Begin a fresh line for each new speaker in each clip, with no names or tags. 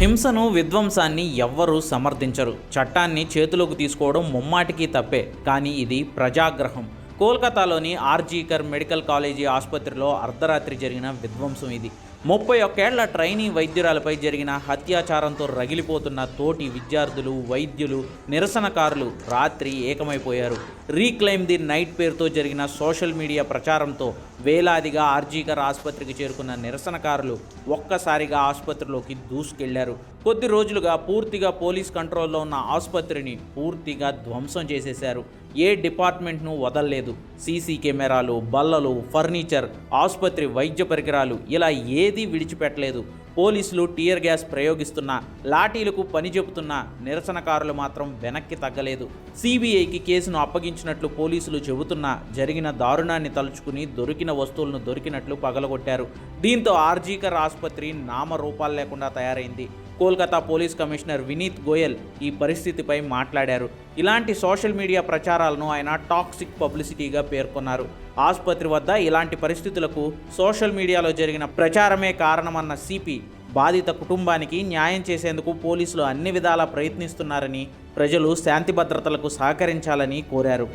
హింసను విధ్వంసాన్ని ఎవ్వరూ సమర్థించరు. చట్టాన్ని చేతిలోకి తీసుకోవడం ముమ్మాటికి తప్పే కానీ ఇది ప్రజాగ్రహం. కోల్కతాలోని ఆర్జీకర్ మెడికల్ కాలేజీ ఆసుపత్రిలో అర్ధరాత్రి జరిగిన విధ్వంసం ఇది. ముప్పై ఒక్కేళ్ళ ట్రైనీ వైద్యురాలపై జరిగిన హత్యాచారంతో రగిలిపోతున్న తోటి విద్యార్థులు వైద్యులు నిరసనకారులు రాత్రి ఏకమైపోయారు. రీక్లైమ్ ది నైట్ పేరుతో జరిగిన సోషల్ మీడియా ప్రచారంతో వేలాదిగా ఆర్జీకర్ ఆసుపత్రికి చేరుకున్న నిరసనకారులు ఒక్కసారిగా ఆసుపత్రిలోకి దూసుకెళ్ళారు. కొద్ది రోజులుగా పూర్తిగా పోలీస్ కంట్రోల్లో ఉన్న ఆసుపత్రిని పూర్తిగా ధ్వంసం చేసేశారు. ఏ డిపార్ట్మెంట్ను వదలలేదు. సీసీ కెమెరాలు బల్లలు ఫర్నిచర్ ఆసుపత్రి వైద్య పరికరాలు ఇలా ఏదీ విడిచిపెట్టలేదు. పోలీసులు టీయర్ గ్యాస్ ప్రయోగిస్తున్నా లాఠీలకు పని చెబుతున్నా నిరసనకారులు మాత్రం వెనక్కి తగ్గలేదు. సిబిఐకి కేసును అప్పగించినట్లు పోలీసులు చెబుతున్నా జరిగిన దారుణాన్ని తలుచుకుని దొరికిన వస్తువులను దొరికినట్లు పగలగొట్టారు. దీంతో ఆర్జీకర్ ఆసుపత్రి నామరూపాలు లేకుండా తయారైంది. కోల్కతా పోలీస్ కమిషనర్ వినీత్ గోయల్ ఈ పరిస్థితిపై మాట్లాడారు. ఇలాంటి సోషల్ మీడియా ప్రచారాలను ఆయన టాక్సిక్ పబ్లిసిటీగా పేర్కొన్నారు. ఆసుపత్రి వద్ద ఇలాంటి పరిస్థితులకు సోషల్ మీడియాలో జరిగిన ప్రచారమే కారణమన్న సిపి బాధిత కుటుంబానికి న్యాయం చేసేందుకు పోలీసులు అన్ని విధాలా ప్రయత్నిస్తున్నారని ప్రజలు శాంతి భద్రతలకు సహకరించాలని కోరారు.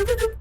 Thank you.